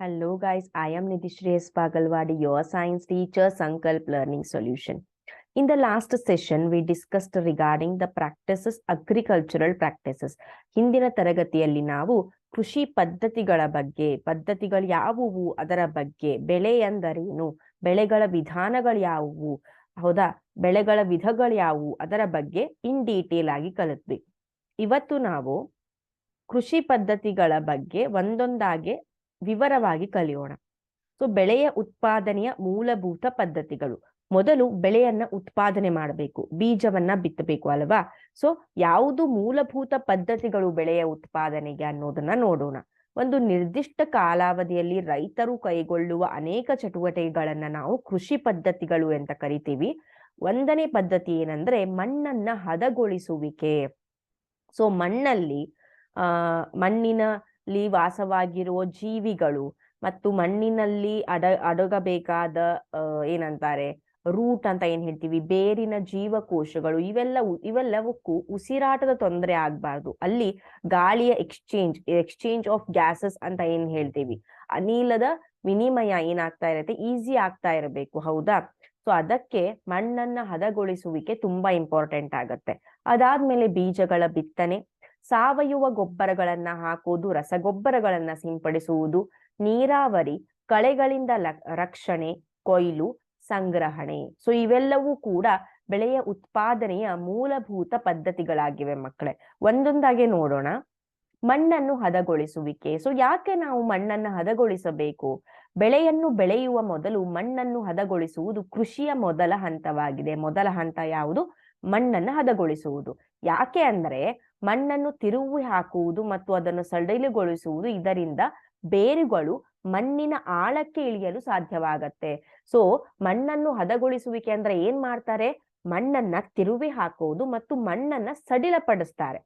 Hello guys, I am Nidhishri S. Pagalwadi, your science teacher, Sankalp Learning Solution. In the last session, we discussed regarding the practices, agricultural practices. ಹಿಂದಿನ ತರಗತಿಯಲ್ಲಿ ನಾವು ಕೃಷಿ ಪದ್ಧತಿಗಳ ಬಗ್ಗೆ ಪದ್ಧತಿಗಳು ಯಾವುವು ಅದರ ಬಗ್ಗೆ ಬೆಳೆ ಎಂದರೇನು ಬೆಳೆಗಳ ವಿಧಾನಗಳು ಯಾವುವು ಹೌದಾ ಬೆಳೆಗಳ ವಿಧಗಳು ಯಾವುವು ಅದರ ಬಗ್ಗೆ ಇನ್ ಡೀಟೇಲ್ ಆಗಿ ಕಲಿತ್ವಿ ಇವತ್ತು ನಾವು ಕೃಷಿ ಪದ್ಧತಿಗಳ ಬಗ್ಗೆ ಒಂದೊಂದಾಗೆ ವಿವರವಾಗಿ ಕಲಿಯೋಣ. ಸೊ ಬೆಳೆಯ ಉತ್ಪಾದನೆಯ ಮೂಲಭೂತ ಪದ್ಧತಿಗಳು. ಮೊದಲು ಬೆಳೆಯನ್ನ ಉತ್ಪಾದನೆ ಮಾಡಬೇಕು, ಬೀಜವನ್ನ ಬಿತ್ತಬೇಕು ಅಲ್ವಾ? ಸೊ ಯಾವುದು ಮೂಲಭೂತ ಪದ್ಧತಿಗಳು ಬೆಳೆಯ ಉತ್ಪಾದನೆಗೆ ಅನ್ನೋದನ್ನ ನೋಡೋಣ. ಒಂದು ನಿರ್ದಿಷ್ಟ ಕಾಲಾವಧಿಯಲ್ಲಿ ರೈತರು ಕೈಗೊಳ್ಳುವ ಅನೇಕ ಚಟುವಟಿಕೆಗಳನ್ನ ನಾವು ಕೃಷಿ ಪದ್ಧತಿಗಳು ಅಂತ ಕರಿತೀವಿ. ಒಂದನೇ ಪದ್ಧತಿ ಏನಂದ್ರೆ ಮಣ್ಣನ್ನ ಹದಗೊಳಿಸುವಿಕೆ. ಸೊ ಮಣ್ಣಲ್ಲಿ, ಆ ಮಣ್ಣಿನಲ್ಲಿ ವಾಸವಾಗಿರುವ ಜೀವಿಗಳು ಮತ್ತು ಮಣ್ಣಿನಲ್ಲಿ ಅಡ, ಅಡಗಬೇಕಾದ ಏನಂತಾರೆ ರೂಟ್ ಅಂತ ಏನ್ ಹೇಳ್ತೀವಿ? ಬೇರಿನ ಜೀವಕೋಶಗಳು. ಇವೆಲ್ಲ ಇವೆಲ್ಲವಕ್ಕೂ ಉಸಿರಾಟದ ತೊಂದರೆ ಆಗ್ಬಾರ್ದು. ಅಲ್ಲಿ ಗಾಳಿಯ ಎಕ್ಸ್ಚೇಂಜ್ ಎಕ್ಸ್ಚೇಂಜ್ ಆಫ್ ಗ್ಯಾಸಸ್ ಅಂತ ಏನ್ ಹೇಳ್ತೀವಿ? ಅನಿಲದ ವಿನಿಮಯ ಏನಾಗ್ತಾ ಇರತ್ತೆ? ಈಸಿ ಆಗ್ತಾ ಇರಬೇಕು. ಹೌದಾ? ಸೊ ಅದಕ್ಕೆ ಮಣ್ಣನ್ನ ಹದಗೊಳಿಸುವಿಕೆ ತುಂಬಾ ಇಂಪಾರ್ಟೆಂಟ್ ಆಗತ್ತೆ. ಅದಾದ್ಮೇಲೆ ಬೀಜಗಳ ಬಿತ್ತನೆ. ಸಾವಯವ ಗೊಬ್ಬರಗಳನ್ನ ಹಾಕುವುದು, ರಸಗೊಬ್ಬರಗಳನ್ನ ಸಿಂಪಡಿಸುವುದು, ನೀರಾವರಿ, ಕಳೆಗಳಿಂದ ರಕ್ಷಣೆ, ಕೊಯ್ಲು, ಸಂಗ್ರಹಣೆ. ಸೊ ಇವೆಲ್ಲವೂ ಕೂಡ ಬೆಳೆಯ ಉತ್ಪಾದನೆಯ ಮೂಲಭೂತ ಪದ್ಧತಿಗಳಾಗಿವೆ ಮಕ್ಕಳೇ. ಒಂದೊಂದಾಗೆ ನೋಡೋಣ. ಮಣ್ಣನ್ನು ಹದಗೊಳಿಸುವಿಕೆ. ಸೊ ಯಾಕೆ ನಾವು ಮಣ್ಣನ್ನು ಹದಗೊಳಿಸಬೇಕು? ಬೆಳೆಯನ್ನು ಬೆಳೆಯುವ ಮೊದಲು ಮಣ್ಣನ್ನು ಹದಗೊಳಿಸುವುದು ಕೃಷಿಯ ಮೊದಲ ಹಂತವಾಗಿದೆ. ಮೊದಲ ಹಂತ ಯಾವುದು? ಮಣ್ಣನ್ನು ಹದಗೊಳಿಸುವುದು. ಯಾಕೆ ಅಂದ್ರೆ ಮಣ್ಣನ್ನು ತಿರುವಿ ಹಾಕುವುದು ಮತ್ತು ಅದನ್ನು ಸಡಿಲುಗೊಳಿಸುವುದು ಇದರಿಂದ ಬೇರುಗಳು ಮಣ್ಣಿನ ಆಳಕ್ಕೆ ಇಳಿಯಲು ಸಾಧ್ಯವಾಗತ್ತೆ. ಸೊ, ಮಣ್ಣನ್ನು ಹದಗೊಳಿಸುವಿಕೆ ಅಂದ್ರೆ ಏನ್ ಮಾಡ್ತಾರೆ? ಮಣ್ಣನ್ನ ತಿರುವಿ ಹಾಕುವುದು ಮತ್ತು ಮಣ್ಣನ್ನ ಸಡಿಲಪಡಿಸ್ತಾರೆ.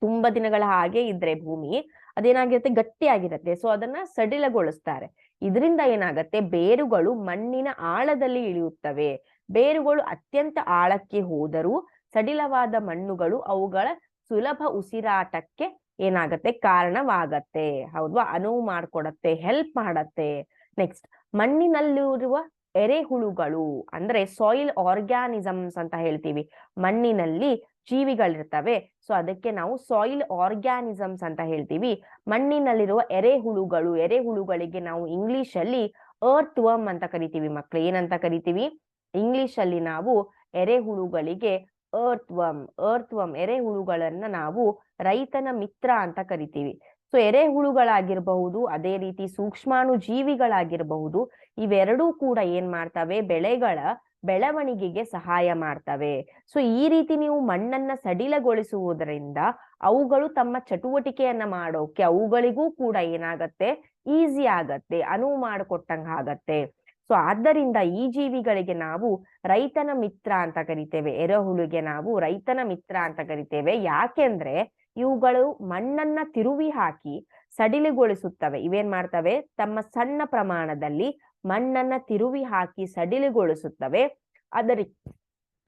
ತುಂಬಾ ದಿನಗಳ ಹಾಗೆ ಇದ್ರೆ ಭೂಮಿ ಅದೇನಾಗಿರುತ್ತೆ? ಗಟ್ಟಿಯಾಗಿರುತ್ತೆ. ಸೊ, ಅದನ್ನ ಸಡಿಲಗೊಳಿಸ್ತಾರೆ. ಇದರಿಂದ ಏನಾಗತ್ತೆ? ಬೇರುಗಳು ಮಣ್ಣಿನ ಆಳದಲ್ಲಿ ಇಳಿಯುತ್ತವೆ. ಬೇರುಗಳು ಅತ್ಯಂತ ಆಳಕ್ಕೆ ಹೋದರೂ ಸಡಿಲವಾದ ಮಣ್ಣುಗಳು ಅವುಗಳ ಸುಲಭ ಉಸಿರಾಟಕ್ಕೆ ಏನಾಗತ್ತೆ? ಕಾರಣವಾಗತ್ತೆ. ಹೌದ್ವಾ? ಅನುವು ಮಾಡ್ಕೊಡತ್ತೆ ಹೆಲ್ಪ್ ಮಾಡತ್ತೆ. ನೆಕ್ಸ್ಟ್ ಮಣ್ಣಿನಲ್ಲಿರುವ ಎರೆಹುಳುಗಳು ಅಂದ್ರೆ ಸಾಯಿಲ್ ಆರ್ಗ್ಯಾನಿಸಮ್ಸ್ ಅಂತ ಹೇಳ್ತೀವಿ. ಮಣ್ಣಿನಲ್ಲಿ ಜೀವಿಗಳಿರ್ತವೆ. ಸೊ ಅದಕ್ಕೆ ನಾವು ಸಾಯಿಲ್ ಆರ್ಗ್ಯಾನಿಸಮ್ಸ್ ಅಂತ ಹೇಳ್ತೀವಿ. ಮಣ್ಣಿನಲ್ಲಿರುವ ಎರೆಹುಳುಗಳು ಎರೆಹುಳುಗಳಿಗೆ ನಾವು ಇಂಗ್ಲಿಷ್ ಅಲ್ಲಿ ಅರ್ತ್ ವರ್ಮ್ ಅಂತ ಕರಿತೀವಿ ಮಕ್ಳು. ಏನಂತ ಕರಿತೀವಿ? ಇಂಗ್ಲಿಷ್ ಅಲ್ಲಿ ನಾವು ಎರೆಹುಳುಗಳಿಗೆ ಅರ್ತ್ ವರ್ಮ್ ಅರ್ತ್ ವರ್ಮ್ ಎರೆಹುಳುಗಳನ್ನ ನಾವು ರೈತನ ಮಿತ್ರ ಅಂತ ಕರಿತೀವಿ. ಸೊ ಎರೆಹುಳುಗಳಾಗಿರಬಹುದು ಅದೇ ರೀತಿ ಸೂಕ್ಷ್ಮಾಣು ಜೀವಿಗಳಾಗಿರಬಹುದು, ಇವೆರಡೂ ಕೂಡ ಏನ್ ಮಾಡ್ತವೆ? ಬೆಳೆಗಳ ಬೆಳವಣಿಗೆಗೆ ಸಹಾಯ ಮಾಡ್ತವೆ. ಸೊ, ಈ ರೀತಿ ನೀವು ಮಣ್ಣನ್ನ ಸಡಿಲಗೊಳಿಸುವುದರಿಂದ ಅವುಗಳು ತಮ್ಮ ಚಟುವಟಿಕೆಯನ್ನ ಮಾಡೋಕೆ, ಅವುಗಳಿಗೂ ಕೂಡ ಏನಾಗತ್ತೆ? ಈಸಿ ಆಗತ್ತೆ, ಅನುವು ಮಾಡಿಕೊಟ್ಟಂಗ ಆಗತ್ತೆ. ಸೊ, ಆದ್ದರಿಂದ ಈ ಜೀವಿಗಳಿಗೆ ನಾವು ರೈತನ ಮಿತ್ರ ಅಂತ ಕರಿತೇವೆ. ಎರೆಹುಳುಗೆ ನಾವು ರೈತನ ಮಿತ್ರ ಅಂತ ಕರಿತೇವೆ. ಯಾಕೆಂದ್ರೆ ಇವುಗಳು ಮಣ್ಣನ್ನ ತಿರುವಿ ಹಾಕಿ ಸಡಿಲಗೊಳಿಸುತ್ತವೆ. ಇವೇನ್ ಮಾಡ್ತವೆ? ತಮ್ಮ ಸಣ್ಣ ಪ್ರಮಾಣದಲ್ಲಿ ಮಣ್ಣನ್ನ ತಿರುವಿ ಹಾಕಿ ಸಡಿಲುಗೊಳಿಸುತ್ತವೆ. ಅದರಿ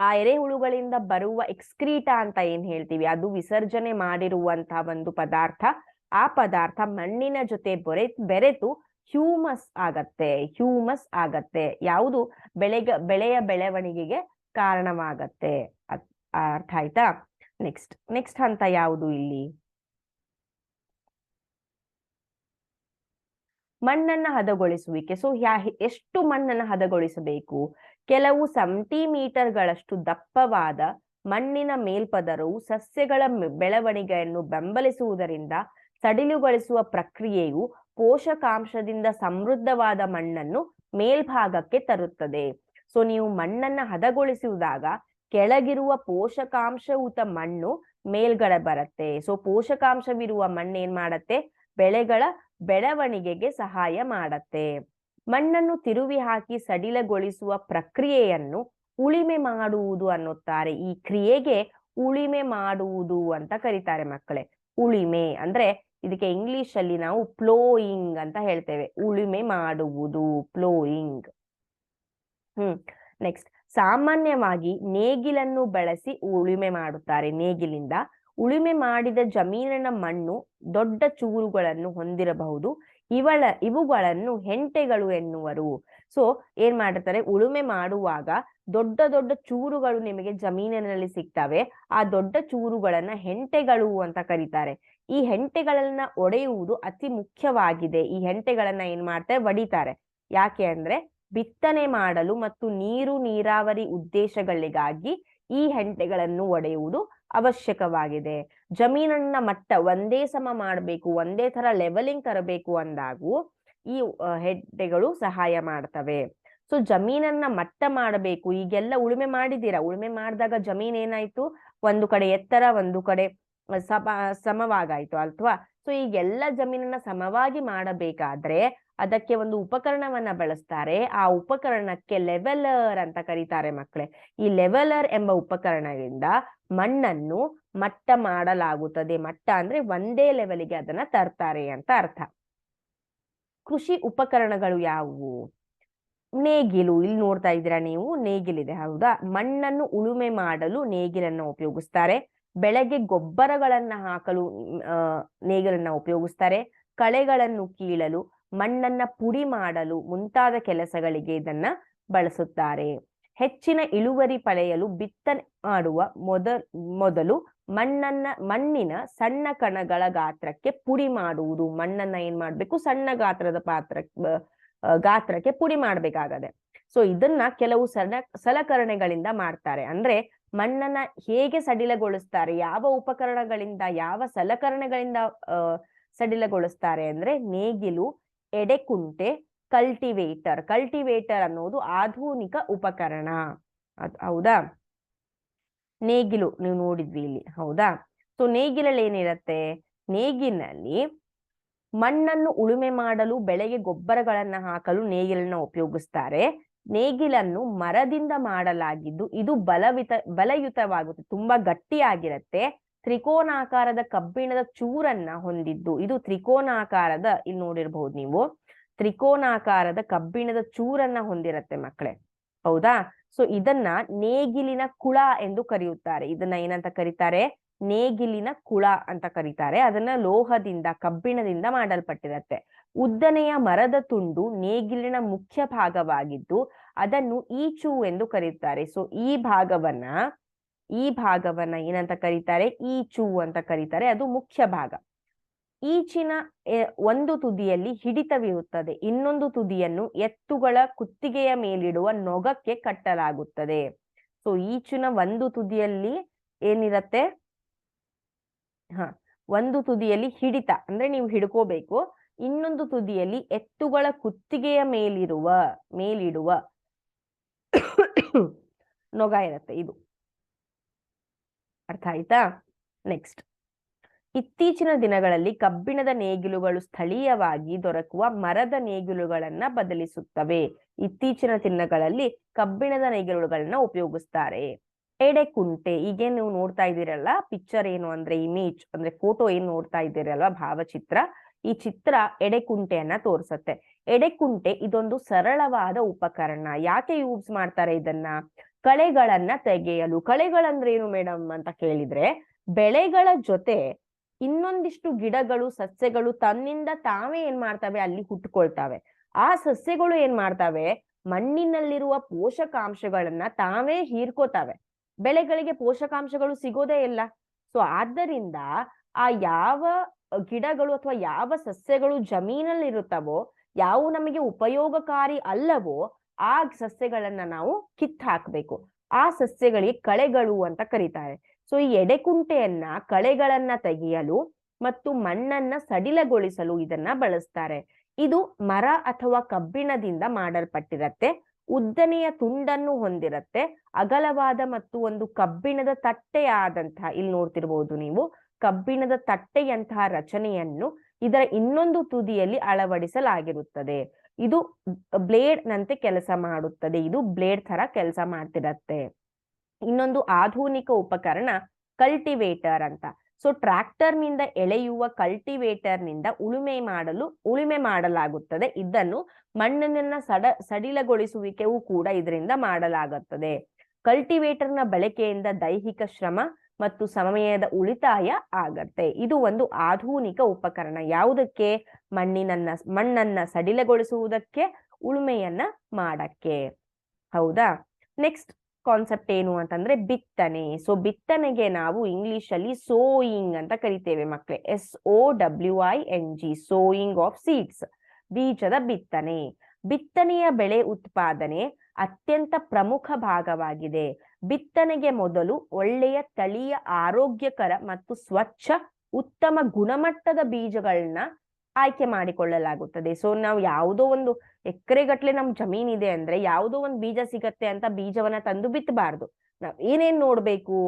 ಆ ಎರೆಹುಳುಗಳಿಂದ ಬರುವ ಎಕ್ಸ್ಕ್ರೀಟ ಅಂತ ಏನ್ ಹೇಳ್ತೀವಿ? ಅದು ವಿಸರ್ಜನೆ ಮಾಡಿರುವಂತಹ ಒಂದು ಪದಾರ್ಥ. ಆ ಪದಾರ್ಥ ಮಣ್ಣಿನ ಜೊತೆ ಬೊರೆ, ಬೆರೆತು ಹ್ಯೂಮಸ್ ಆಗತ್ತೆ. ಹ್ಯೂಮಸ್ ಆಗತ್ತೆ. ಯಾವುದು? ಬೆಳೆಗ, ಬೆಳೆಯ ಬೆಳವಣಿಗೆಗೆ ಕಾರಣವಾಗತ್ತೆ. ಅರ್ಥ ಆಯ್ತಾ? ನೆಕ್ಸ್ಟ್ ನೆಕ್ಸ್ಟ್ ಹಂತ ಯಾವುದು ಇಲ್ಲಿ? ಮಣ್ಣನ್ನ ಹದಗೊಳಿಸುವಿಕೆ. ಸೊ ಯಾ ಎಷ್ಟು ಮಣ್ಣನ್ನ ಹದಗೊಳಿಸಬೇಕು? ಕೆಲವು ಸೆಂಟಿಮೀಟರ್ಗಳಷ್ಟು ದಪ್ಪವಾದ ಮಣ್ಣಿನ ಮೇಲ್ಪದರವು ಸಸ್ಯಗಳ ಬೆಳವಣಿಗೆಯನ್ನು ಬೆಂಬಲಿಸುವುದರಿಂದ ಸಡಿಲುಗೊಳಿಸುವ ಪ್ರಕ್ರಿಯೆಯು ಪೋಷಕಾಂಶದಿಂದ ಸಮೃದ್ಧವಾದ ಮಣ್ಣನ್ನು ಮೇಲ್ಭಾಗಕ್ಕೆ ತರುತ್ತದೆ. ಸೊ ನೀವು ಮಣ್ಣನ್ನ ಹದಗೊಳಿಸುವುದಾಗ ಕೆಳಗಿರುವ ಪೋಷಕಾಂಶಯುತ ಮಣ್ಣು ಮೇಲ್ಗಡೆ ಬರುತ್ತೆ. ಸೊ ಪೋಷಕಾಂಶವಿರುವ ಮಣ್ಣು ಏನ್ ಮಾಡತ್ತೆ? ಬೆಳೆಗಳ ಬೆಳವಣಿಗೆಗೆ ಸಹಾಯ ಮಾಡತ್ತೆ. ಮಣ್ಣನ್ನು ತಿರುವಿ ಹಾಕಿ ಸಡಿಲಗೊಳಿಸುವ ಪ್ರಕ್ರಿಯೆಯನ್ನು ಉಳಿಮೆ ಮಾಡುವುದು ಅನ್ನುತ್ತಾರೆ. ಈ ಕ್ರಿಯೆಗೆ ಉಳಿಮೆ ಮಾಡುವುದು ಅಂತ ಕರೀತಾರೆ ಮಕ್ಕಳೇ. ಉಳಿಮೆ ಅಂದ್ರೆ ಇದಕ್ಕೆ ಇಂಗ್ಲಿಷ್ ಅಲ್ಲಿ ನಾವು ಪ್ಲೋಯಿಂಗ್ ಅಂತ ಹೇಳ್ತೇವೆ. ಉಳಿಮೆ ಮಾಡುವುದು, ಪ್ಲೋಯಿಂಗ್. ಹ್ಮ್, ನೆಕ್ಸ್ಟ್. ಸಾಮಾನ್ಯವಾಗಿ ನೇಗಿಲನ್ನು ಬಳಸಿ ಉಳಿಮೆ ಮಾಡುತ್ತಾರೆ. ನೇಗಿಲಿಂದ ಉಳುಮೆ ಮಾಡಿದ ಜಮೀನಿನ ಮಣ್ಣು ದೊಡ್ಡ ಚೂರುಗಳನ್ನು ಹೊಂದಿರಬಹುದು. ಇವಳ, ಇವುಗಳನ್ನು ಹೆಂಟೆಗಳು ಎನ್ನುವರು. ಸೊ ಏನ್ ಮಾಡಿರ್ತಾರೆ ಉಳುಮೆ ಮಾಡುವಾಗ ದೊಡ್ಡ ದೊಡ್ಡ ಚೂರುಗಳು ನಿಮಗೆ ಜಮೀನಿನಲ್ಲಿ ಸಿಗ್ತವೆ. ಆ ದೊಡ್ಡ ಚೂರುಗಳನ್ನ ಹೆಂಟೆಗಳು ಅಂತ ಕರೀತಾರೆ. ಈ ಹೆಂಟೆಗಳನ್ನ ಒಡೆಯುವುದು ಅತಿ ಮುಖ್ಯವಾಗಿದೆ. ಈ ಹೆಂಟೆಗಳನ್ನ ಏನ್ ಮಾಡ್ತಾರೆ? ಒಡಿತಾರೆ. ಯಾಕೆ ಅಂದ್ರೆ ಬಿತ್ತನೆ ಮಾಡಲು ಮತ್ತು ನೀರು ನೀರಾವರಿ ಉದ್ದೇಶಗಳಿಗಾಗಿ ಈ ಹೆಂಟೆಗಳನ್ನು ಒಡೆಯುವುದು ಅವಶ್ಯಕವಾಗಿದೆ. ಜಮೀನನ್ನ ಮಟ್ಟ ಒಂದೇ ಸಮ ಮಾಡಬೇಕು, ಒಂದೇ ತರ ಲೆವೆಲಿಂಗ್ ತರಬೇಕು ಅಂದಾಗೂ ಈ ಹೆಡ್ಡೆಗಳು ಸಹಾಯ ಮಾಡ್ತವೆ. ಸೊ ಜಮೀನನ್ನ ಮಟ್ಟ ಮಾಡಬೇಕು. ಈಗೆಲ್ಲ ಉಳುಮೆ ಮಾಡಿದ್ದೀರಾ? ಉಳುಮೆ ಮಾಡಿದಾಗ ಜಮೀನ್ ಏನಾಯ್ತು? ಒಂದು ಕಡೆ ಎತ್ತರ, ಒಂದು ಕಡೆ ಸಮ, ಸಮವಾಗಾಯ್ತು ಅಲ್ವಾ ಸೊ ಈಗೆಲ್ಲ ಜಮೀನನ್ನ ಸಮವಾಗಿ ಮಾಡಬೇಕಾದ್ರೆ ಅದಕ್ಕೆ ಒಂದು ಉಪಕರಣವನ್ನ ಬಳಸ್ತಾರೆ. ಆ ಉಪಕರಣಕ್ಕೆ ಲೆವೆಲರ್ ಅಂತ ಕರೀತಾರೆ ಮಕ್ಕಳೇ ಈ ಲೆವೆಲರ್ ಎಂಬ ಉಪಕರಣದಿಂದ ಮಣ್ಣನ್ನು ಮಟ್ಟ ಮಾಡಲಾಗುತ್ತದೆ. ಮಟ್ಟ ಅಂದ್ರೆ ಒಂದೇ ಲೆವೆಲಿಗೆ ಅದನ್ನ ತರ್ತಾರೆ ಅಂತ ಅರ್ಥ. ಕೃಷಿ ಉಪಕರಣಗಳು ಯಾವುವು? ನೇಗಿಲು. ಇಲ್ಲಿ ನೋಡ್ತಾ ಇದ್ದೀರಾ ನೀವು? ನೇಗಿಲಿದೆ ಹೌದಾ? ಮಣ್ಣನ್ನು ಉಳುಮೆ ಮಾಡಲು ನೇಗಿಲನ್ನು ಉಪಯೋಗಿಸ್ತಾರೆ. ಬೆಳೆಗೆ ಗೊಬ್ಬರಗಳನ್ನ ಹಾಕಲು ನೇಗಿಲನ್ನ ಉಪಯೋಗಿಸ್ತಾರೆ. ಕಳೆಗಳನ್ನು ಕೀಳಲು. ಮಣ್ಣನ್ನ ಪುಡಿ ಮಾಡಲು ಮುಂತಾದ ಕೆಲಸಗಳಿಗೆ ಇದನ್ನ ಬಳಸುತ್ತಾರೆ. ಹೆಚ್ಚಿನ ಇಳುವರಿ ಪಡೆಯಲು ಬಿತ್ತನೆ ಮಾಡುವ ಮೊದ, ಮೊದಲು ಮಣ್ಣನ್ನ, ಮಣ್ಣಿನ ಸಣ್ಣ ಕಣಗಳ ಗಾತ್ರಕ್ಕೆ ಪುಡಿ ಮಾಡುವುದು. ಮಣ್ಣನ್ನ ಏನ್ ಮಾಡ್ಬೇಕು? ಸಣ್ಣ ಗಾತ್ರದ ಪಾತ್ರ ಗಾತ್ರಕ್ಕೆ ಪುಡಿ ಮಾಡ್ಬೇಕಾಗದೆ. ಸೊ, ಇದನ್ನ ಕೆಲವು ಸಲ ಸಲಕರಣೆಗಳಿಂದ ಮಾಡ್ತಾರೆ. ಅಂದ್ರೆ ಮಣ್ಣನ್ನ ಹೇಗೆ ಸಡಿಲಗೊಳಿಸ್ತಾರೆ? ಯಾವ ಉಪಕರಣಗಳಿಂದ, ಯಾವ ಸಲಕರಣೆಗಳಿಂದ ಸಡಿಲಗೊಳಿಸ್ತಾರೆ? ಅಂದ್ರೆ ನೇಗಿಲು ಎಡೆಕುಂಟೆ ಕಲ್ಟಿವೇಟರ್ ಕಲ್ಟಿವೇಟರ್ ಅನ್ನೋದು ಆಧುನಿಕ ಉಪಕರಣ. ಹೌದಾ? ನೇಗಿಲು ನೀವು ನೋಡಿದ್ವಿ ಇಲ್ಲಿ. ಹೌದಾ? ಸೊ ನೇಗಿಲಲ್ಲಿ ಏನಿರತ್ತೆ? ನೇಗಿನಲ್ಲಿ ಮಣ್ಣನ್ನು ಉಳುಮೆ ಮಾಡಲು, ಬೆಳೆಗೆ ಗೊಬ್ಬರಗಳನ್ನ ಹಾಕಲು ನೇಗಿಲನ್ನ ಉಪಯೋಗಿಸ್ತಾರೆ. ನೇಗಿಲನ್ನು ಮರದಿಂದ ಮಾಡಲಾಗಿದ್ದು ಇದು ಬಲವಿತ, ಬಲಯುತವಾಗುತ್ತೆ, ತುಂಬಾ ಗಟ್ಟಿಯಾಗಿರತ್ತೆ. ತ್ರಿಕೋನಾಕಾರದ ಕಬ್ಬಿಣದ ಚೂರನ್ನ ಹೊಂದಿದ್ದು. ಇದು ತ್ರಿಕೋನಾಕಾರದ, ಇಲ್ಲಿ ನೋಡಿರ್ಬಹುದು ನೀವು, ತ್ರಿಕೋನಾಕಾರದ ಕಬ್ಬಿಣದ ಚೂರನ್ನ ಹೊಂದಿರತ್ತೆ ಮಕ್ಕಳೇ. ಹೌದಾ? ಸೊ ಇದನ್ನ ನೇಗಿಲಿನ ಕುಳ ಎಂದು ಕರೆಯುತ್ತಾರೆ. ಇದನ್ನ ಏನಂತ ಕರೀತಾರೆ? ನೇಗಿಲಿನ ಕುಳ ಅಂತ ಕರೀತಾರೆ. ಅದನ್ನ ಲೋಹದಿಂದ, ಕಬ್ಬಿಣದಿಂದ ಮಾಡಲ್ಪಟ್ಟಿರತ್ತೆ. ಉದ್ದನೆಯ ಮರದ ತುಂಡು ನೇಗಿಲಿನ ಮುಖ್ಯ ಭಾಗವಾಗಿದ್ದು, ಅದನ್ನು ಈಚು ಎಂದು ಕರೀತಾರೆ. ಸೊ ಈ ಭಾಗವನ್ನ ಈ ಭಾಗವನ್ನ ಏನಂತ ಕರೀತಾರೆ? ಈಚು ಅಂತ ಕರೀತಾರೆ. ಅದು ಮುಖ್ಯ ಭಾಗ. ಈಚಿನ ಒಂದು ತುದಿಯಲ್ಲಿ ಹಿಡಿತವಿರುತ್ತದೆ. ಇನ್ನೊಂದು ತುದಿಯನ್ನು ಎತ್ತುಗಳ ಕುತ್ತಿಗೆಯ ಮೇಲಿಡುವ ನೊಗಕ್ಕೆ ಕಟ್ಟಲಾಗುತ್ತದೆ. ಸೊ ಈಚಿನ ಒಂದು ತುದಿಯಲ್ಲಿ ಏನಿರತ್ತೆ? ಹ, ಒಂದು ತುದಿಯಲ್ಲಿ ಹಿಡಿತ. ಅಂದ್ರೆ ನೀವು ಹಿಡ್ಕೋಬೇಕು. ಇನ್ನೊಂದು ತುದಿಯಲ್ಲಿ ಎತ್ತುಗಳ ಕುತ್ತಿಗೆಯ ಮೇಲಿರುವ, ಮೇಲಿಡುವ ನೊಗ ಇರತ್ತೆ ಇದು. ಅರ್ಥ ಆಯ್ತಾ? ನೆಕ್ಸ್ಟ್ ಇತ್ತೀಚಿನ ದಿನಗಳಲ್ಲಿ ಕಬ್ಬಿಣದ ನೇಗಿಲುಗಳು ಸ್ಥಳೀಯವಾಗಿ ದೊರಕುವ ಮರದ ನೇಗಿಲುಗಳನ್ನ ಬದಲಿಸುತ್ತವೆ. ಇತ್ತೀಚಿನ ದಿನಗಳಲ್ಲಿ ಕಬ್ಬಿಣದ ನೇಗಿಲುಗಳನ್ನ ಉಪಯೋಗಿಸ್ತಾರೆ. ಎಡೆಕುಂಟೆ ಈಗೇನ್ ನೀವು ನೋಡ್ತಾ ಇದ್ದೀರಲ್ಲ ಪಿಕ್ಚರ್ ಏನು ಅಂದ್ರೆ ಇಮೇಜ್ ಅಂದ್ರೆ ಫೋಟೋ ಏನ್ ನೋಡ್ತಾ ಇದ್ದೀರಲ್ವ, ಭಾವಚಿತ್ರ, ಈ ಚಿತ್ರ ಎಡೆಕುಂಟೆಯನ್ನ ತೋರಿಸತ್ತೆ. ಎಡೆಕುಂಟೆ ಇದೊಂದು ಸರಳವಾದ ಉಪಕರಣ. ಯಾಕೆ ಯೂಸ್ ಮಾಡ್ತಾರೆ ಇದನ್ನ? ಕಳೆಗಳನ್ನ ತೆಗೆಯಲು. ಕಳೆಗಳಂದ್ರೆ ಏನು ಮೇಡಮ್ ಅಂತ ಕೇಳಿದ್ರೆ, ಬೆಳೆಗಳ ಜೊತೆ ಇನ್ನೊಂದಿಷ್ಟು ಗಿಡಗಳು, ಸಸ್ಯಗಳು ತನ್ನಿಂದ ತಾವೇ ಏನ್ ಮಾಡ್ತವೆ? ಅಲ್ಲಿ ಹುಟ್ಕೊಳ್ತಾವೆ. ಆ ಸಸ್ಯಗಳು ಏನ್ ಮಾಡ್ತವೆ? ಮಣ್ಣಿನಲ್ಲಿರುವ ಪೋಷಕಾಂಶಗಳನ್ನ ತಾವೇ ಹೀರ್ಕೋತಾವೆ. ಬೆಳೆಗಳಿಗೆ ಪೋಷಕಾಂಶಗಳು ಸಿಗೋದೇ ಇಲ್ಲ. ಸೊ, ಆದ್ದರಿಂದ ಆ ಯಾವ ಗಿಡಗಳು ಅಥವಾ ಯಾವ ಸಸ್ಯಗಳು ಜಮೀನಲ್ಲಿ ಇರುತ್ತವೋ ಯಾವ ನಮಗೆ ಉಪಯೋಗಕಾರಿ ಅಲ್ಲವೋ ಆ ಸಸ್ಯಗಳನ್ನ ನಾವು ಕಿತ್ ಹಾಕ್ಬೇಕು ಆ ಸಸ್ಯಗಳಿಗೆ ಕಳೆಗಳು ಅಂತ ಕರೀತಾರೆ. ಸೊ ಈ ಎಡೆಕುಂಟೆಯನ್ನ ಕಳೆಗಳನ್ನ ತೆಗೆಯಲು ಮತ್ತು ಮಣ್ಣನ್ನ ಸಡಿಲಗೊಳಿಸಲು ಇದನ್ನ ಬಳಸ್ತಾರೆ. ಇದು ಮರ ಅಥವಾ ಕಬ್ಬಿಣದಿಂದ ಮಾಡಲ್ಪಟ್ಟಿರತ್ತೆ. ಉದ್ದನೆಯ ತುಂಡನ್ನು ಹೊಂದಿರತ್ತೆ. ಅಗಲವಾದ ಮತ್ತು ಒಂದು ಕಬ್ಬಿಣದ ತಟ್ಟೆಯಾದಂತಹ ಇಲ್ಲಿ ನೋಡ್ತಿರ್ಬೋದು ನೀವು, ಕಬ್ಬಿಣದ ತಟ್ಟೆಯಂತಹ ರಚನೆಯನ್ನು ಇದರ ಇನ್ನೊಂದು ತುದಿಯಲ್ಲಿ ಅಳವಡಿಸಲಾಗಿರುತ್ತದೆ. ಇದು ಬ್ಲೇಡ್ ನಂತೆ ಕೆಲಸ ಮಾಡುತ್ತದೆ. ಇದು ಬ್ಲೇಡ್ ತರ ಕೆಲಸ ಮಾಡ್ತಿರತ್ತೆ. ಇನ್ನೊಂದು ಆಧುನಿಕ ಉಪಕರಣ ಕಲ್ಟಿವೇಟರ್ ಅಂತ. ಸೊ ಟ್ರ್ಯಾಕ್ಟರ್ನಿಂದ ಎಳೆಯುವ ಕಲ್ಟಿವೇಟರ್ನಿಂದ ಉಳುಮೆ ಮಾಡಲು, ಉಳುಮೆ ಮಾಡಲಾಗುತ್ತದೆ. ಇದನ್ನು ಮಣ್ಣನ್ನ ಸಡ, ಸಡಿಲಗೊಳಿಸುವಿಕೆಯೂ ಕೂಡ ಇದರಿಂದ ಮಾಡಲಾಗುತ್ತದೆ. ಕಲ್ಟಿವೇಟರ್ನ ಬಳಕೆಯಿಂದ ದೈಹಿಕ ಶ್ರಮ ಮತ್ತು ಸಮಯದ ಉಳಿತಾಯ ಆಗತ್ತೆ. ಇದು ಒಂದು ಆಧುನಿಕ ಉಪಕರಣ. ಯಾವುದಕ್ಕೆ? ಮಣ್ಣಿನನ್ನ ಮಣ್ಣನ್ನ ಸಡಿಲಗೊಳಿಸುವುದಕ್ಕೆ, ಉಳುಮೆಯನ್ನ ಮಾಡಕ್ಕೆ. ಹೌದಾ? ನೆಕ್ಸ್ಟ್ ಕಾನ್ಸೆಪ್ಟ್ ಏನು ಅಂತಂದ್ರೆ ಬಿತ್ತನೆ. ಸೊ ಬಿತ್ತನೆಗೆ ನಾವು ಇಂಗ್ಲಿಷ್ ಅಲ್ಲಿ ಸೋಯಿಂಗ್ ಅಂತ ಕರಿತೇವೆ ಮಕ್ಕಳೇ S O W I N G sowing of seeds ಬೀಜದ ಬಿತ್ತನೆ. ಬಿತ್ತನೆಯ ಬೆಳೆ ಉತ್ಪಾದನೆ ಅತ್ಯಂತ ಪ್ರಮುಖ ಭಾಗವಾಗಿದೆ. ಬಿತ್ತನೆಗೆ ಮೊದಲು ಒಳ್ಳೆಯ ತಳಿಯ ಆರೋಗ್ಯಕರ ಮತ್ತು ಸ್ವಚ್ಛ, ಉತ್ತಮ ಗುಣಮಟ್ಟದ ಬೀಜಗಳನ್ನ ಆಯ್ಕೆ ಮಾಡಿಕೊಳ್ಳಲಾಗುತ್ತದೆ. ಸೊ ನಾವು ಯಾವುದೋ ಒಂದು ಎಕರೆಗಟ್ಲೆ ನಮ್ ಜಮೀನಿದೆ ಅಂದ್ರೆ ಯಾವುದೋ ಒಂದು ಬೀಜ ಸಿಗತ್ತೆ ಅಂತ ಬೀಜವನ್ನ ತಂದು ಬಿತ್ತಬಾರ್ದು ನಾವ್ ಏನೇನ್ ನೋಡ್ಬೇಕು?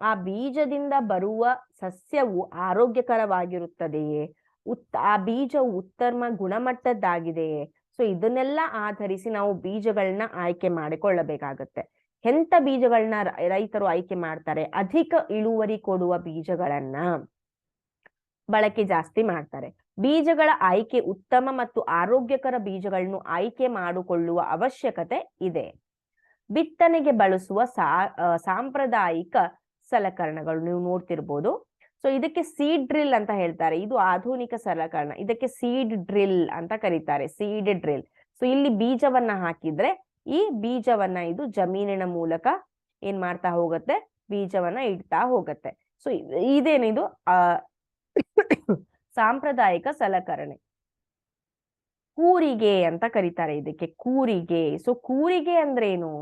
ಆ ಬೀಜದಿಂದ ಬರುವ ಸಸ್ಯವು ಆರೋಗ್ಯಕರವಾಗಿರುತ್ತದೆಯೇ? ಉತ್, ಆ ಬೀಜವು ಉತ್ತಮ ಗುಣಮಟ್ಟದ್ದಾಗಿದೆಯೇ? ಸೊ ಇದನ್ನೆಲ್ಲ ಆಧರಿಸಿ ನಾವು ಬೀಜಗಳನ್ನ ಆಯ್ಕೆ ಮಾಡಿಕೊಳ್ಳಬೇಕಾಗತ್ತೆ. ಎಂತ ಬೀಜಗಳನ್ನ ರೈತರು ಆಯ್ಕೆ ಮಾಡ್ತಾರೆ? ಅಧಿಕ ಇಳುವರಿ ಕೊಡುವ ಬೀಜಗಳನ್ನ ಬಳಕೆ ಜಾಸ್ತಿ ಮಾಡ್ತಾರೆ. ಬೀಜಗಳ ಆಯ್ಕೆ ಉತ್ತಮ ಮತ್ತು ಆರೋಗ್ಯಕರ ಬೀಜಗಳನ್ನು ಆಯ್ಕೆ ಮಾಡಿಕೊಳ್ಳುವ ಅವಶ್ಯಕತೆ ಇದೆ. ಬಿತ್ತನೆಗೆ ಬಳಸುವ ಸಾ ಸಾಂಪ್ರದಾಯಿಕ ಸಲಕರಣೆಗಳು ನೀವು ನೋಡ್ತಿರ್ಬೋದು. ಸೊ, ಇದಕ್ಕೆ ಸೀಡ್ ಡ್ರಿಲ್ ಅಂತ ಹೇಳ್ತಾರೆ. ಇದು ಆಧುನಿಕ ಸಲಕರಣ. ಇದಕ್ಕೆ ಸೀಡ್ ಡ್ರಿಲ್ ಅಂತ ಕರೀತಾರೆ. ಸೀಡ್ ಡ್ರಿಲ್ ಸೊ, ಇಲ್ಲಿ ಬೀಜವನ್ನ ಹಾಕಿದ್ರೆ ಈ ಬೀಜವನ್ನ ಇದು ಜಮೀನಿನ ಮೂಲಕ ಏನ್ ಮಾಡ್ತಾ ಹೋಗುತ್ತೆ? ಬೀಜವನ್ನ ಇಡ್ತಾ ಹೋಗತ್ತೆ. ಸೊ ಇದೇನಿದು ಆ, ಸಾಂಪ್ರದಾಯಿಕ ಸಲಕರಣೆ. ಕೂರಿಗೆ ಅಂತ ಕರೀತಾರೆ ಇದಕ್ಕೆ, ಕೂರಿಗೆ. ಸೊ ಕೂರಿಗೆ ಅಂದ್ರೇನು?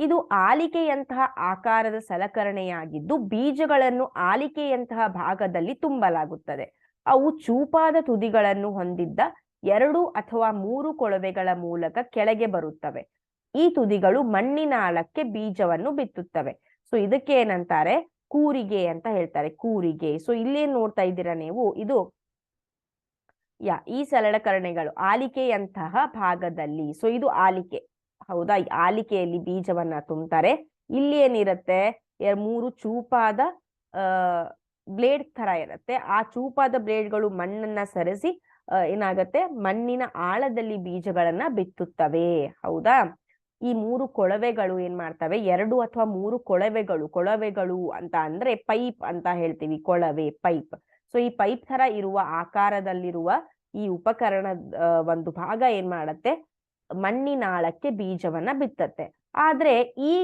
ಇದು ಆಲಿಕೆಯಂತಹ ಆಕಾರದ ಸಲಕರಣೆಯಾಗಿದ್ದು ಬೀಜಗಳನ್ನು ಆಲಿಕೆಯಂತಹ ಭಾಗದಲ್ಲಿ ತುಂಬಲಾಗುತ್ತದೆ. ಅವು ಚೂಪಾದ ತುದಿಗಳನ್ನು ಹೊಂದಿದ್ದ ಎರಡು ಅಥವಾ ಮೂರು ಕೊಳವೆಗಳ ಮೂಲಕ ಕೆಳಗೆ ಬರುತ್ತವೆ. ಈ ತುದಿಗಳು ಮಣ್ಣಿನ ಆಳಕ್ಕೆ ಬೀಜವನ್ನು ಬಿತ್ತುತ್ತವೆ. ಸೊ ಇದಕ್ಕೆ ಏನಂತಾರೆ? ಕೂರಿಗೆ ಅಂತ ಹೇಳ್ತಾರೆ. ಕೂರಿಗೆ. ಸೊ ಇಲ್ಲೇನ್ ನೋಡ್ತಾ ಇದ್ದೀರಾ ನೀವು? ಇದು ಯಾ, ಈ ಸಲಕರಣೆಗಳು ಆಲಿಕೆಯಂತಹ ಭಾಗದಲ್ಲಿ. ಸೊ ಇದು ಆಲಿಕೆ. ಹೌದಾ? ಆಲಿಕೆಯಲ್ಲಿ ಬೀಜವನ್ನ ತುಂಬುತ್ತಾರೆ ಇಲ್ಲಿ ಏನಿರುತ್ತೆ ಮೂರು ಚೂಪಾದ, ಆ, ಬ್ಲೇಡ್ ತರ ಇರುತ್ತೆ. ಆ ಚೂಪಾದ ಬ್ಲೇಡ್ಗಳು ಮಣ್ಣನ್ನ ಸರಿಸಿ ಏನಾಗತ್ತೆ? ಮಣ್ಣಿನ ಆಳದಲ್ಲಿ ಬೀಜಗಳನ್ನ ಬಿತ್ತುತ್ತವೆ. ಹೌದಾ? ಈ ಮೂರು ಕೊಳವೆಗಳು ಏನ್ ಮಾಡ್ತವೆ? ಎರಡು ಅಥವಾ ಮೂರು ಕೊಳವೆಗಳು ಕೊಳವೆಗಳು ಅಂತ ಅಂದ್ರೆ ಪೈಪ್ ಅಂತ ಹೇಳ್ತೀವಿ, ಕೊಳವೆ, ಪೈಪ್. ಸೊ, ಈ ಪೈಪ್ ತರ ಇರುವ ಆಕಾರದಲ್ಲಿರುವ ಈ ಉಪಕರಣ ಒಂದು ಭಾಗ ಏನ್ ಮಾಡತ್ತೆ? ಮಣ್ಣಿನ ಆಳಕ್ಕೆ ಬೀಜವನ್ನ ಬಿತ್ತತ್ತೆ. ಆದ್ರೆ ಈ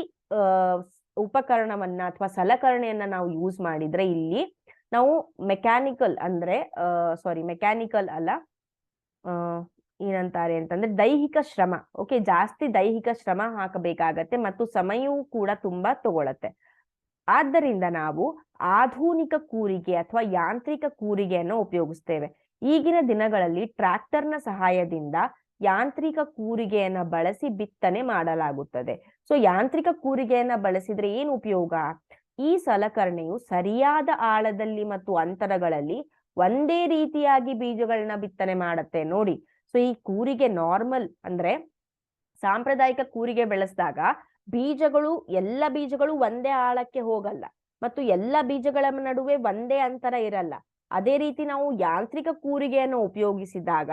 ಉಪಕರಣವನ್ನ ಅಥವಾ ಸಲಕರಣೆಯನ್ನ ನಾವು ಯೂಸ್ ಮಾಡಿದ್ರೆ ಇಲ್ಲಿ ನಾವು ಮೆಕ್ಯಾನಿಕಲ್ ಅಂದ್ರೆ ಸಾರಿ ಮೆಕ್ಯಾನಿಕಲ್ ಅಲ್ಲ ಏನಂತಾರೆ ಅಂತಂದ್ರೆ ದೈಹಿಕ ಶ್ರಮ. ಓಕೆ ಜಾಸ್ತಿ ದೈಹಿಕ ಶ್ರಮ ಹಾಕಬೇಕಾಗತ್ತೆ ಮತ್ತು ಸಮಯವೂ ಕೂಡ ತುಂಬಾ ತಗೊಳತ್ತೆ. ಆದ್ದರಿಂದ ನಾವು ಆಧುನಿಕ ಕೂರಿಗೆ ಅಥವಾ ಯಾಂತ್ರಿಕ ಕೂರಿಗೆಯನ್ನು ಉಪಯೋಗಿಸ್ತೇವೆ. ಈಗಿನ ದಿನಗಳಲ್ಲಿ ಟ್ರ್ಯಾಕ್ಟರ್ನ ಸಹಾಯದಿಂದ ಯಾಂತ್ರಿಕ ಕೂರಿಗೆಯನ್ನ ಬಳಸಿ ಬಿತ್ತನೆ ಮಾಡಲಾಗುತ್ತದೆ. ಸೊ ಯಾಂತ್ರಿಕ ಕೂರಿಗೆಯನ್ನ ಬಳಸಿದ್ರೆ ಏನು ಉಪಯೋಗ? ಈ ಸಲಕರಣೆಯು ಸರಿಯಾದ ಆಳದಲ್ಲಿ ಮತ್ತು ಅಂತರಗಳಲ್ಲಿ ಒಂದೇ ರೀತಿಯಾಗಿ ಬೀಜಗಳನ್ನ ಬಿತ್ತನೆ ಮಾಡತ್ತೆ. ನೋಡಿ, ಸೊ ಈ ಕೂರಿಗೆ ನಾರ್ಮಲ್ ಅಂದ್ರೆ ಸಾಂಪ್ರದಾಯಿಕ ಕೂರಿಗೆ ಬೆಳೆಸಿದಾಗ ಬೀಜಗಳು, ಎಲ್ಲ ಬೀಜಗಳು ಒಂದೇ ಆಳಕ್ಕೆ ಹೋಗಲ್ಲ ಮತ್ತು ಎಲ್ಲ ಬೀಜಗಳ ನಡುವೆ ಒಂದೇ ಅಂತರ ಇರಲ್ಲ. ಅದೇ ರೀತಿ ನಾವು ಯಾಂತ್ರಿಕ ಕೂರಿಗೆಯನ್ನು ಉಪಯೋಗಿಸಿದಾಗ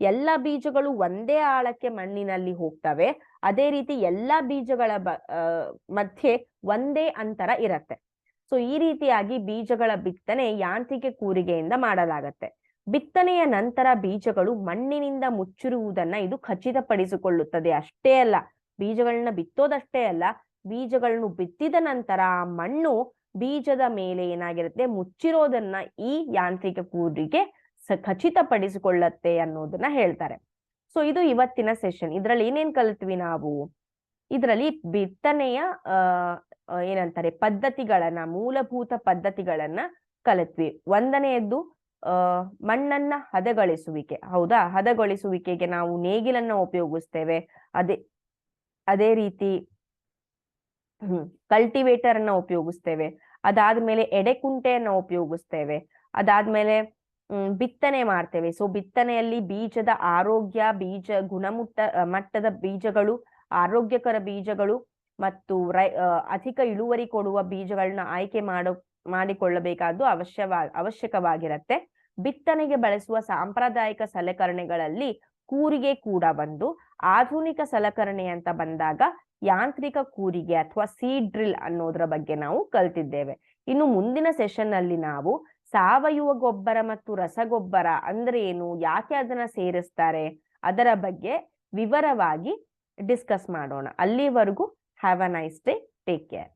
ಎಲ್ಲ ಬೀಜಗಳು ಒಂದೇ ಆಳಕ್ಕೆ ಮಣ್ಣಿನಲ್ಲಿ ಹೋಗ್ತವೆ. ಅದೇ ರೀತಿ ಎಲ್ಲಾ ಬೀಜಗಳ ಬ ಮಧ್ಯೆ ಒಂದೇ ಅಂತರ ಇರತ್ತೆ. ಸೊ, ಈ ರೀತಿಯಾಗಿ ಬೀಜಗಳ ಬಿತ್ತನೆ ಯಾಂತ್ರಿಕ ಕೂರಿಗೆಯಿಂದ ಮಾಡಲಾಗತ್ತೆ. ಬಿತ್ತನೆಯ ನಂತರ ಬೀಜಗಳು ಮಣ್ಣಿನಿಂದ ಮುಚ್ಚಿರುವುದನ್ನ ಇದು ಖಚಿತಪಡಿಸಿಕೊಳ್ಳುತ್ತದೆ. ಅಷ್ಟೇ ಅಲ್ಲ ಬೀಜಗಳನ್ನ ಬಿತ್ತೋದಷ್ಟೇ ಅಲ್ಲ ಬೀಜಗಳನ್ನು ಬಿತ್ತಿದ ನಂತರ ಮಣ್ಣು ಬೀಜದ ಮೇಲೆ ಏನಾಗಿರುತ್ತೆ, ಮುಚ್ಚಿರೋದನ್ನ ಈ ಯಾಂತ್ರಿಕ ಕೂರಿಗೆ ಖಚಿತಪಡಿಸಿಕೊಳ್ಳತ್ತೆ ಅನ್ನೋದನ್ನ ಹೇಳ್ತಾರೆ. ಸೊ ಇದು ಇವತ್ತಿನ ಸೆಷನ್ ಇದ್ರಲ್ಲಿ ಏನೇನ್ ಕಲಿತ್ವಿ ನಾವು? ಇದರಲ್ಲಿ ಬಿತ್ತನೆಯ ಏನಂತಾರೆ, ಪದ್ಧತಿಗಳನ್ನ, ಮೂಲಭೂತ ಪದ್ಧತಿಗಳನ್ನ ಕಲಿತ್ವಿ. ಒಂದನೆಯದ್ದು ಮಣ್ಣನ್ನ ಹದಗೊಳಿಸುವಿಕೆ. ಹೌದಾ? ಹದಗೊಳಿಸುವಿಕೆಗೆ ನಾವು ನೇಗಿಲನ್ನ ಉಪಯೋಗಿಸ್ತೇವೆ. ಅದೇ ಅದೇ ರೀತಿ ಕಲ್ಟಿವೇಟರ್ ಅನ್ನ ಉಪಯೋಗಿಸ್ತೇವೆ. ಅದಾದ್ಮೇಲೆ ಎಡೆಕುಂಟೆಯನ್ನ ಉಪಯೋಗಿಸ್ತೇವೆ. ಅದಾದ್ಮೇಲೆ ಬಿತ್ತನೆ ಮಾಡ್ತೇವೆ. ಸೊ ಬಿತ್ತನೆಯಲ್ಲಿ ಬೀಜದ ಆರೋಗ್ಯ, ಬೀಜ ಗುಣಮಟ್ಟ ಮಟ್ಟದ ಬೀಜಗಳು, ಆರೋಗ್ಯಕರ ಬೀಜಗಳು ಮತ್ತು ರೈ ಅಧಿಕ ಇಳುವರಿ ಕೊಡುವ ಬೀಜಗಳನ್ನ ಆಯ್ಕೆ ಮಾಡೋ, ಮಾಡಿಕೊಳ್ಳಬೇಕಾದ್ದು ಅವಶ್ಯವಾ, ಅವಶ್ಯಕವಾಗಿರತ್ತೆ. ಬಿತ್ತನೆಗೆ ಬಳಸುವ ಸಾಂಪ್ರದಾಯಿಕ ಸಲಕರಣೆಗಳಲ್ಲಿ ಕೂರಿಗೆ ಕೂಡ ಒಂದು ಆಧುನಿಕ ಸಲಕರಣೆ ಅಂತ ಬಂದಾಗ ಯಾಂತ್ರಿಕ ಕೂರಿಗೆ ಅಥವಾ ಸೀಡ್ ಡ್ರಿಲ್ ಅನ್ನೋದ್ರ ಬಗ್ಗೆ ನಾವು ಕಲ್ತಿದ್ದೇವೆ. ಇನ್ನು ಮುಂದಿನ ಸೆಷನ್ ಅಲ್ಲಿ ನಾವು ಸಾವಯವ ಗೊಬ್ಬರ ಮತ್ತು ರಸಗೊಬ್ಬರ ಅಂದ್ರೆ ಏನು ಯಾಕೆ ಅದನ್ನ ಸೇರಿಸ್ತಾರೆ? ಅದರ ಬಗ್ಗೆ ವಿವರವಾಗಿ ಡಿಸ್ಕಸ್ ಮಾಡೋಣ. ಅಲ್ಲಿವರೆಗೂ have a nice day take care